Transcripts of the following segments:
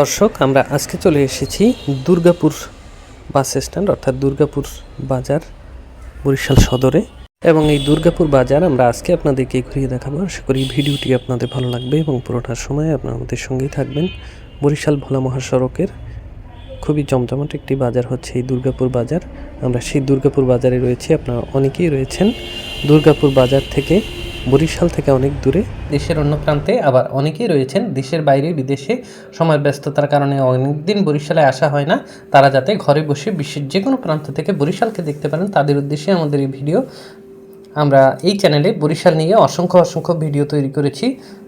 দর্শক, আমরা আজকে চলে এসেছি দুর্গাপুর বাস স্ট্যান্ড, অর্থাৎ দুর্গাপুর বাজার বরিশাল সদরে। এবং এই দুর্গাপুর বাজার আমরা আজকে আপনাদেরকে ঘুরিয়ে দেখাবো। আশা করি ভিডিওটি আপনাদের ভালো লাগবে এবং পুরোটার সময় আপনারা আমাদের সঙ্গেই থাকবেন। বরিশাল ভোলা মহাসড়কের খুবই জমজমাট একটি বাজার হচ্ছে এই দুর্গাপুর বাজার। আমরা সেই দুর্গাপুর বাজারে রয়েছি, আপনারা অনেকেই রয়েছেন। দুর্গাপুর বাজার থেকে বরিশাল থেকে অনেক দূরে। দেশের অন্য প্রান্তে আবার অনেকেই রয়েছেন দেশের বাইরে বিদেশে। সময় ব্যস্ততার কারণে অনেকদিন বরিশালে আসা হয় না। তারা যাতে ঘরে বসে বিশ্বের যে কোনো প্রান্ত থেকে বরিশালকে দেখতে পারেন, তাদের উদ্দেশ্যে আমাদের এই ভিডিও। আমরা এই চ্যানেলে বরিশাল নিয়ে অসংখ্য অসংখ্য ভিডিও তৈরি করেছি।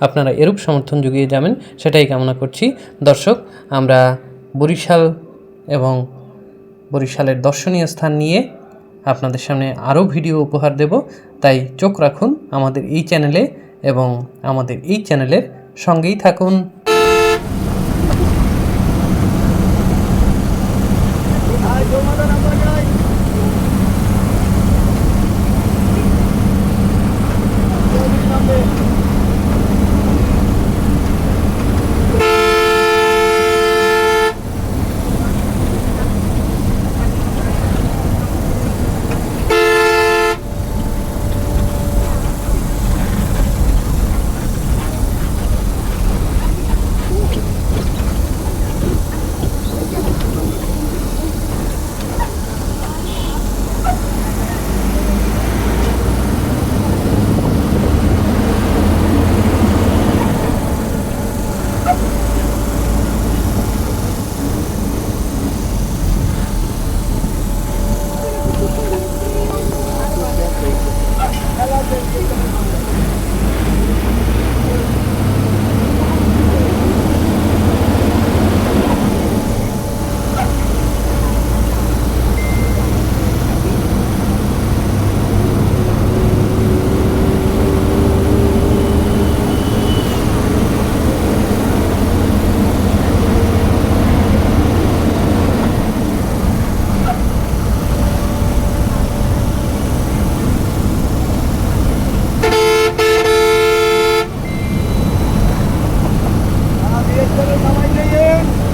আপনারা এরূপ সমর্থন জুগিয়ে যাবেন, সেটাই কামনা করছি। দর্শক, আমরা বরিশাল এবং বরিশালের দর্শনীয় স্থান নিয়ে আপনাদের সামনে আরও ভিডিও উপহার দেব। তাই চোখ রাখুন আমাদের এই চ্যানেলে এবং আমাদের এই চ্যানেলের সঙ্গেই থাকুন। আমাদের সবাই নিয়ে